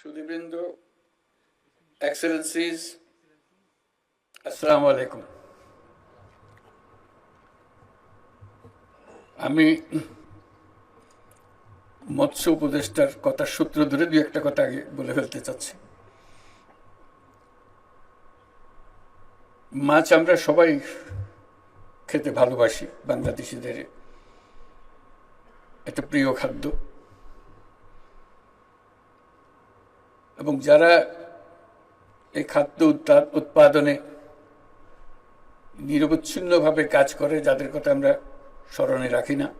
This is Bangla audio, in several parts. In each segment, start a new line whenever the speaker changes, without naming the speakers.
সুদীবৃন্দ এক্সেলেন্সিজ আসসালামু আলাইকুম আমি মৎস্য উপদেষ্টার কথা সূত্র ধরে দু একটা কথা আগে বলে ফেলতে চাচ্ছি। মাছ আমরা সবাই খেতে ভালোবাসি, বাংলাদেশিদের। একটা প্রিয় খাদ্য। এবং যারা এই খাদ্য উৎপা- উৎপাদনে নিরবচ্ছিন্নভাবে কাজ করে, যাদের কথা আমরা স্মরণে রাখি না।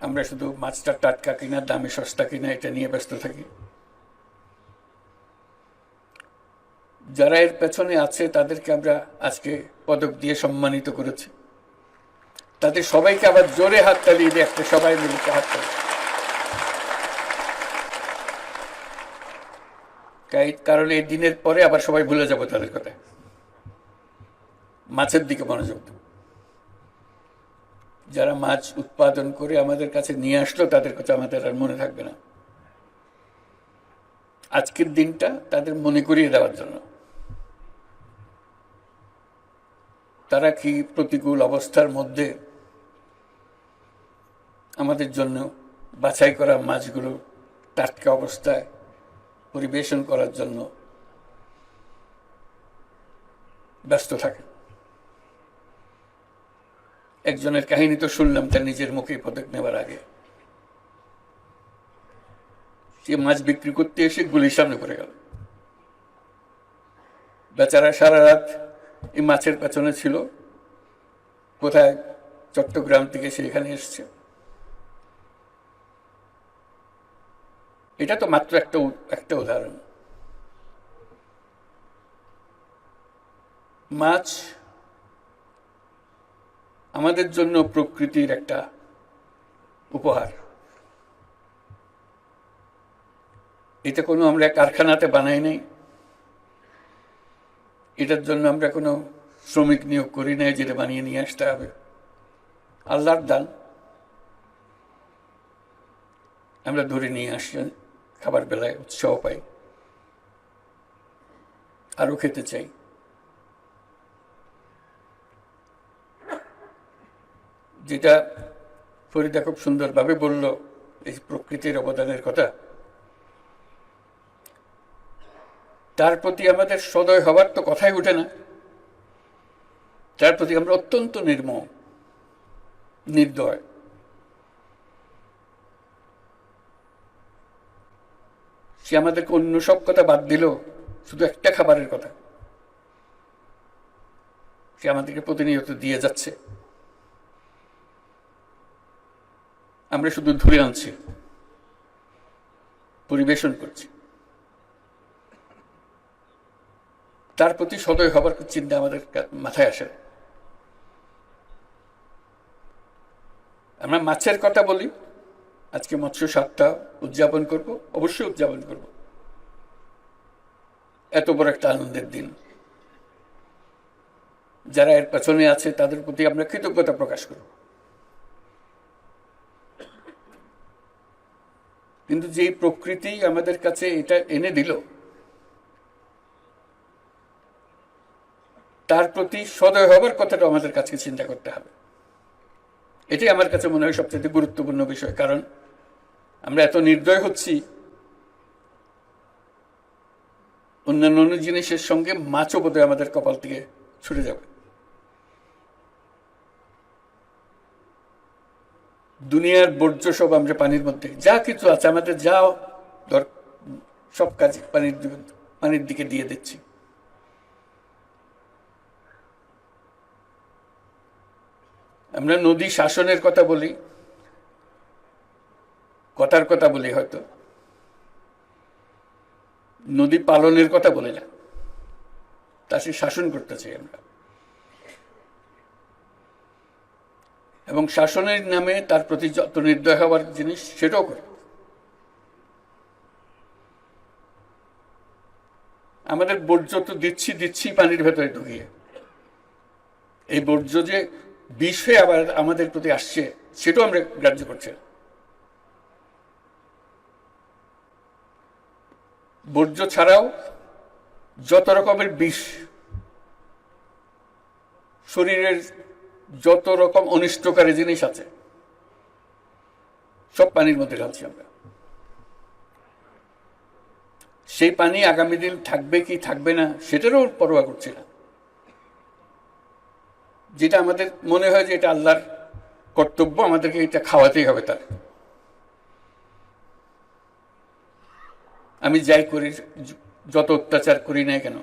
আমরা শুধু মাছটা টাটকা কিনা, দামে সস্তা কিনা, এটা নিয়ে ব্যস্ত থাকি। যারা এর পেছনে আছে, তাদেরকে আমরা আজকে পদক দিয়ে সম্মানিত করেছি। তাদের সবাইকে আবার জোরে হাত তালিয়ে দিয়ে একটা সবাই মিলে হাত কারণ এই দিনের পরে আবার সবাই ভুলে যাব তাদের কথা। মাছের দিকে মনোযোগ দেব। যারা মাছ উৎপাদন করে আমাদের কাছে নিয়ে আসলো, তাদের কথা আমাদের আর মনে থাকবে না। আজকের দিনটা তাদের মনে করিয়ে দেওয়ার জন্য। তারা কি প্রতিকূল অবস্থার মধ্যে আমাদের জন্য বাছাই করা মাছগুলো টাটকা অবস্থায় পরিবেশন করার জন্য ব্যস্ত থাকে। একজনের কাহিনী তো শুনলাম, তার নিজের মুখে পদক নেবার আগে। সে মাছ বিক্রি করতে এসে গুলির সামনে পড়ে গেল। বেচারা সারা রাত এই মাছের পেছনে ছিল। কোথায়? চট্টগ্রাম থেকে সে এখানে এসছে। এটা তো মাত্র একটা একটা উদাহরণ। মাছ আমাদের জন্য প্রকৃতির একটা উপহার। এটা কোনো আমরা কারখানাতে বানাই নাই। এটার জন্য আমরা কোনো শ্রমিক নিয়োগ করি নাই যেটা বানিয়ে নিয়ে আসতে হবে। আল্লাহর দান। আমরা ধরে নিয়ে আসি। খাবার বেলায় উৎসাহ পাই। আরও খেতে চাই। যেটা ফরিদা খুব সুন্দরভাবে বলল, এই প্রকৃতির অবদানের কথা। তার প্রতি আমাদের সদয় হবার তো কথাই ওঠে না। তার প্রতি আমরা অত্যন্ত নির্মম, নির্দয়। সে আমাদেরকে অন্য সব কথা বাদ দিল, শুধু একটা খাবারের কথা। সে আমাদেরকে প্রতিনিয়ত দিয়ে যাচ্ছে। আমরা শুধু ধরে আনছি, পরিবেশন করছি। তার প্রতি সদয় হবার চিন্তা আমাদের মাথায় আসে। আমরা মাছের কথা বলি আজকে মৎস্য সাতটা উদযাপন করব, অবশ্যই উদযাপন করব। এত বড় একটা আনন্দের দিন। যারা এর পেছনে আছে, তাদের প্রতি আমরা কৃতজ্ঞতা প্রকাশ করব। কিন্তু যেই প্রকৃতি আমাদের কাছে এটা এনে দিল, তার প্রতি সদয় হবার কথাটা আমাদের কাছে চিন্তা করতে হবে। এটাই আমার কাছে মনে হয় সবচেয়ে গুরুত্বপূর্ণ বিষয়, কারণ আমরা এত নির্দয় হচ্ছি। অন্যান্য অন্য জিনিসের সঙ্গে মাছও বোধহয় আমাদের কপাল থেকে ছুটে যাবে। দুনিয়ার বর্জ্য সব আমরা পানির মধ্যে, যা কিছু আছে আমাদের যা দর, সব কাজ পানির পানির দিকে দিয়ে দিচ্ছি। আমরা নদী শাসনের কথা বলি কথার কথা বলি হয়তো। নদী পালনের কথা বলি না। তা সে শাসন করতে চাই আমরা। এবং শাসনের নামে তার প্রতি যত নির্দয় হওয়ার জিনিস সেটাও করি। আমাদের বর্জ্য তো দিচ্ছি দিচ্ছি, পানির ভেতরে ঢুকিয়ে। এই বর্জ্য যে বিষ হয়ে আবার আমাদের প্রতি আসছে, সেটাও আমরা গ্রাহ্য করছি না। বর্জ্য ছাড়াও যত রকমের বিষ, শরীরের যত রকম অনিষ্টকারী জিনিস আছে, সব পানির মধ্যে ঢালছি আমরা। সেই পানি আগামী দিন থাকবে কি থাকবে না, সেটারও পরোয়া করছি না। যেটা আমাদের মনে হয় যে এটা আল্লাহর কর্তব্য, আমাদেরকে এটা খাওয়াতেই হবে তার। আমি যাই করি, যত অত্যাচার করি না কেন।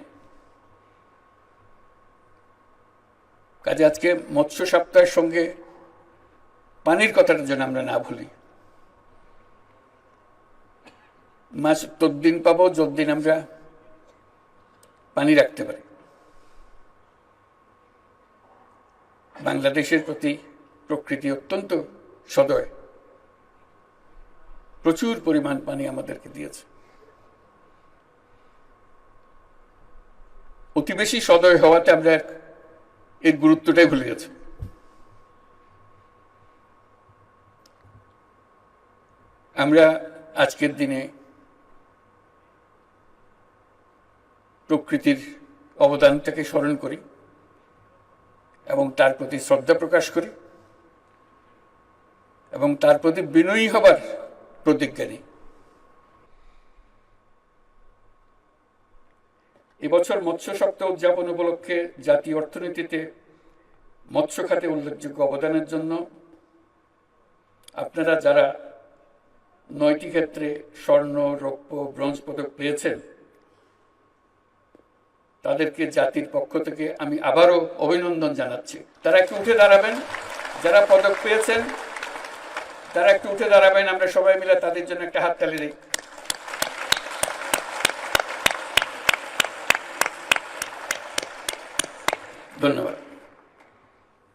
কাজে আজকে মৎস্য সপ্তাহের সঙ্গে পানির কথাটা যেন আমরা না ভুলি। মাছ তদ্দিন পাবো যতদিন আমরা পানি রাখতে পারি। বাংলাদেশের প্রতি প্রকৃতি অত্যন্ত সদয়। প্রচুর পরিমাণ পানি আমাদেরকে দিয়েছে। অতি বেশি সদয় হওয়াতে আমরা এর গুরুত্বটাই ভুলে গেছি। আমরা আজকের দিনে প্রকৃতির অবদানটাকে স্মরণ করি এবং তার প্রতি শ্রদ্ধা প্রকাশ করি এবং তার প্রতি বিনয়ী হবার প্রতিজ্ঞা নিই। এবছর মৎস্য সপ্তাহ উদযাপন উপলক্ষে জাতীয় অর্থনীতিতে মৎস্য খাতে উল্লেখযোগ্য অবদানের জন্য আপনারা যারা নয়টি ক্ষেত্রে স্বর্ণ, রৌপ্য, ব্রোঞ্জ পদক পেয়েছেন, তাদেরকে জাতির পক্ষ থেকে আমি আবারও অভিনন্দন জানাচ্ছি। তারা একটু উঠে দাঁড়াবেন। যারা পদক পেয়েছেন, তারা একটু উঠে দাঁড়াবেন। আমরা সবাই মিলে তাদের জন্য একটা হাততালি দিই। ধন্যবাদ।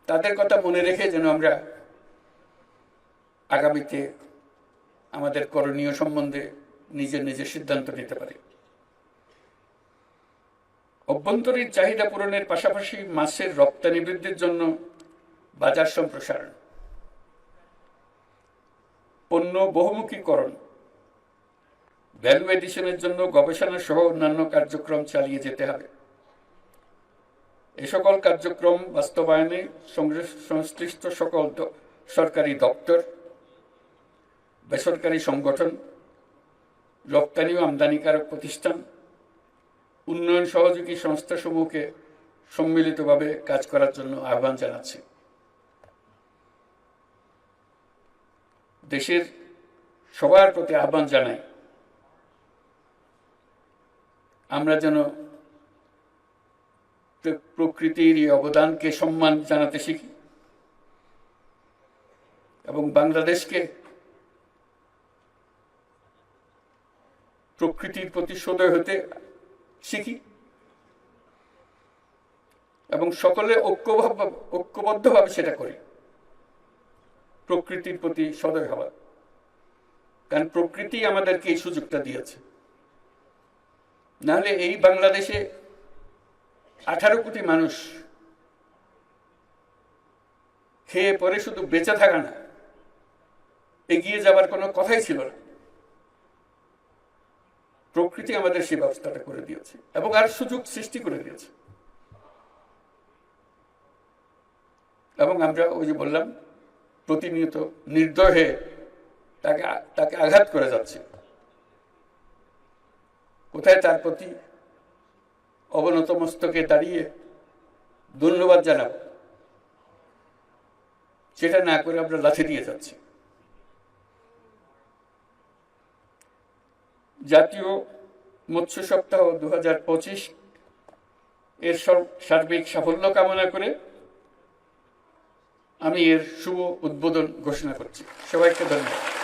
তাদের কথা মনে রেখে যেন আমরা আগামীতে আমাদের করণীয় সম্বন্ধে নিজের নিজের সিদ্ধান্ত নিতে পারি। অভ্যন্তরীণ চাহিদা পূরণের পাশাপাশি মাছের রপ্তানি বৃদ্ধির জন্য বাজার সম্প্রসারণ, পণ্য বহুমুখীকরণ ভ্যালু এডিশনের জন্য গবেষণা সহ অন্যান্য কার্যক্রম চালিয়ে যেতে হবে। এ সকল কার্যক্রম বাস্তবায়নে সংশ্লিষ্ট সকল সরকারি দপ্তর, বেসরকারি সংগঠন, রপ্তানি ও আমদানিকারক প্রতিষ্ঠান, উন্নয়ন সহযোগী সংস্থাসমূহকে সম্মিলিতভাবে কাজ করার জন্য আহ্বান জানাচ্ছি। দেশের সবার প্রতি আহ্বান জানাই, আমরা যেন প্রকৃতির এই অবদানকে সম্মান জানাতে শিখি। এবং বাংলাদেশকে প্রকৃতির প্রতি সদয় হতে শিখি। এবং সকলে ঐক্যভাব ঐক্যবদ্ধভাবে সেটা করি। প্রকৃতির প্রতি সদয় হওয়া। কারণ প্রকৃতি আমাদেরকে এই সুযোগটা দিয়েছে। নাহলে এই বাংলাদেশে আঠারো কোটি মানুষ খেয়ে পরে শুধু বেঁচে থাকা না, এগিয়ে যাবার কোনো কথাই ছিল না। প্রকৃতি আমাদের সেই ব্যবস্থাটা করে দিয়েছে এবং আর সুযোগ সৃষ্টি করে দিয়েছে। এবং আমরা ওই যে বললাম, প্রতিনিয়ত নির্দয় তাকে তাকে আঘাত করে যাচ্ছে। কোথায় তার প্রতি অবনত মস্তকে দাঁড়িয়ে ধন্যবাদ জানাব। সেটা না করে আমরা লাথি দিয়ে যাচ্ছি। জাতীয় মৎস্য সপ্তাহ দু হাজার পঁচিশ এর সার্বিক সাফল্য কামনা করে আমি এর শুভ উদ্বোধন ঘোষণা করছি। সবাইকে ধন্যবাদ।